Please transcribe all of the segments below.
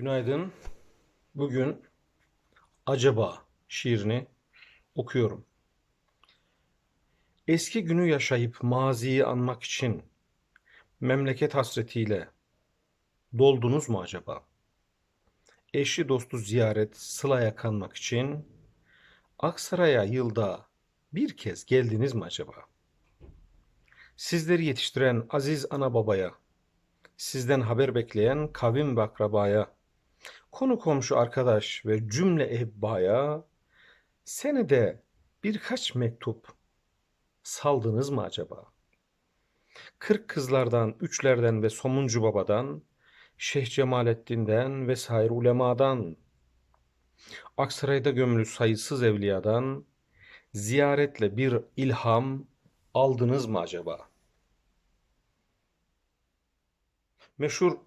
Günaydın. Bugün Acaba şiirini okuyorum. Eski günü yaşayıp maziyi anmak için memleket hasretiyle doldunuz mu acaba? Eşi dostu ziyaret, sılaya kanmak için Aksaray'a yılda bir kez geldiniz mi acaba? Sizleri yetiştiren aziz ana babaya, sizden haber bekleyen kavim ve akrabaya, konu komşu arkadaş ve cümle ehbaya senede birkaç mektup saldınız mı acaba? Kırk kızlardan, üçlerden ve Somuncu Baba'dan, Şeyh Cemalettin'den vesaire ulemadan, Aksaray'da gömülü sayısız evliyadan ziyaretle bir ilham aldınız mı acaba? Meşhur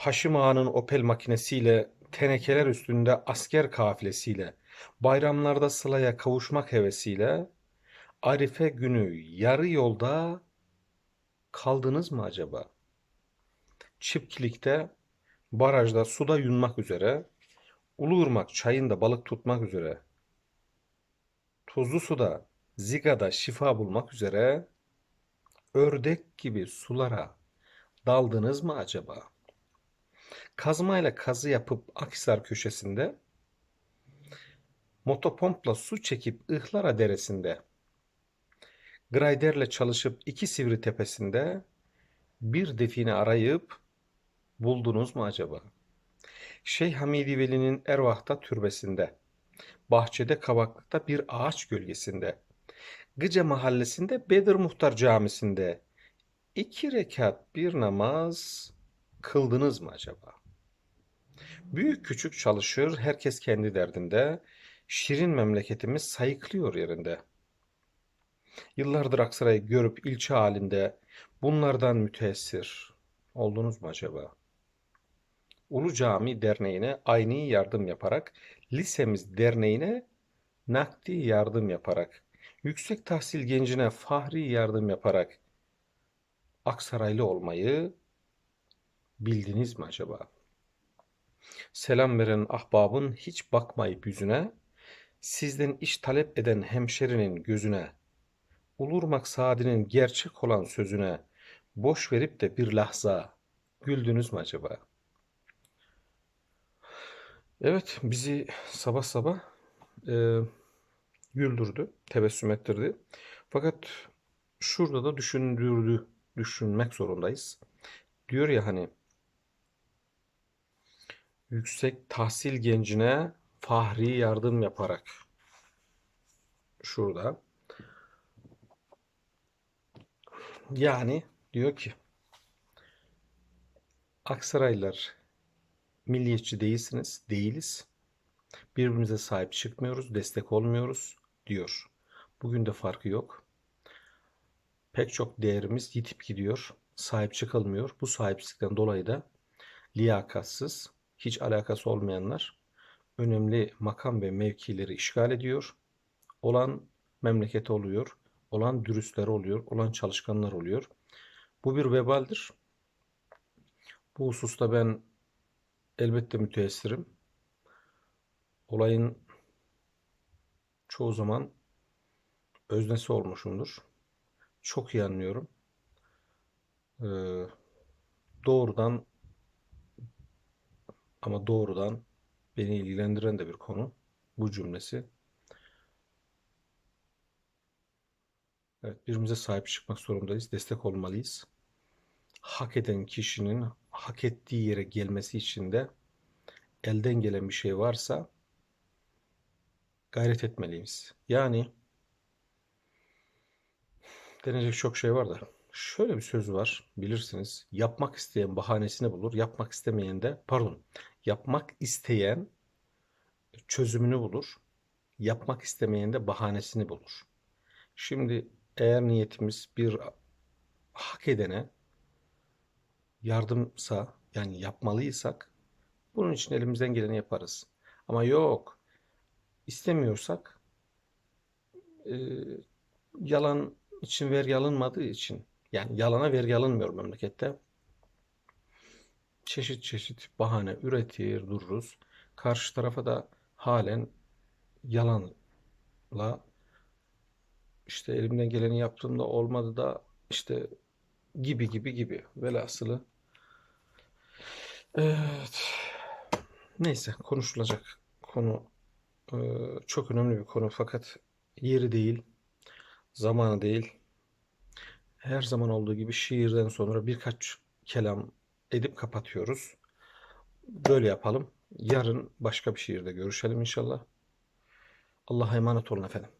Haşim Ağa'nın Opel makinesiyle, tenekeler üstünde asker kafilesiyle, bayramlarda sılaya kavuşmak hevesiyle, Arife günü yarı yolda kaldınız mı acaba? Çiftlikte, barajda suda yunmak üzere, Uluırmak çayında balık tutmak üzere, tuzlu suda, zigada şifa bulmak üzere, ördek gibi sulara daldınız mı acaba? Kazmayla kazı yapıp Akhisar köşesinde, motopompla su çekip Ihlara deresinde, grayderle çalışıp iki sivri tepesinde bir define arayıp buldunuz mu acaba? Şeyh Hamidi Veli'nin Ervah'ta türbesinde, bahçede kavaklıkta bir ağaç gölgesinde, Gıca mahallesinde Bedir Muhtar Camisi'nde iki rekat bir namaz kıldınız mı acaba? Büyük küçük çalışır, herkes kendi derdinde, şirin memleketimiz sayıklıyor yerinde. Yıllardır Aksaray'ı görüp ilçe halinde bunlardan müteessir oldunuz mu acaba? Ulu Cami Derneği'ne aynı yardım yaparak, lisemiz derneğine nakdi yardım yaparak, yüksek tahsil gencine fahri yardım yaparak Aksaraylı olmayı bildiniz mi acaba? Selam veren ahbabın hiç bakmayıp yüzüne, sizden iş talep eden hemşerinin gözüne, Ulurmak Sadi'nin gerçek olan sözüne boş verip de bir lahza güldünüz mü acaba? Evet, bizi sabah sabah e, güldürdü, tebessüm ettirdi. Fakat şurada da düşündürdü, düşünmek zorundayız. Diyor ya hani yüksek tahsil gencine fahri yardım yaparak şurada yani diyor ki Aksaraylılar milliyetçi değilsiniz, değiliz. Birbirimize sahip çıkmıyoruz, destek olmuyoruz diyor. Bugün de farkı yok. Pek çok değerimiz yitip gidiyor, sahip çıkılmıyor. Bu sahipsizlikten dolayı da liyakatsız, hiç alakası olmayanlar önemli makam ve mevkileri işgal ediyor. Olan memleketi oluyor, olan dürüstler oluyor, olan çalışkanlar oluyor. Bu bir vebaldir. Bu hususta ben elbette müteessirim. Olayın çoğu zaman öznesi olmuşumdur. Çok iyi anlıyorum. Ee, doğrudan ama doğrudan beni ilgilendiren de bir konu bu cümlesi. Evet, birbirimize sahip çıkmak zorundayız, destek olmalıyız. Hak eden kişinin hak ettiği yere gelmesi için de elden gelen bir şey varsa gayret etmeliyiz. Yani denecek çok şey var da şöyle bir söz var bilirsiniz. Yapmak isteyen bahanesini bulur, yapmak istemeyen de pardon, yapmak isteyen çözümünü bulur, yapmak istemeyen de bahanesini bulur. Şimdi eğer niyetimiz bir hak edene yardımsa yani yapmalıysak bunun için elimizden geleni yaparız. Ama yok istemiyorsak e, yalan için vergi alınmadığı için yani yalana vergi alınmıyor memlekette. Çeşit çeşit bahane üretir dururuz. Karşı tarafa da halen yalanla işte elimden geleni yaptığımda olmadı da işte gibi gibi gibi. Velhasılı. Evet. Neyse konuşulacak konu e, çok önemli bir konu fakat yeri değil zamanı değil. Her zaman olduğu gibi şiirden sonra birkaç kelam edip kapatıyoruz. Böyle yapalım. Yarın başka bir şiirde görüşelim inşallah. Allah'a emanet olun efendim.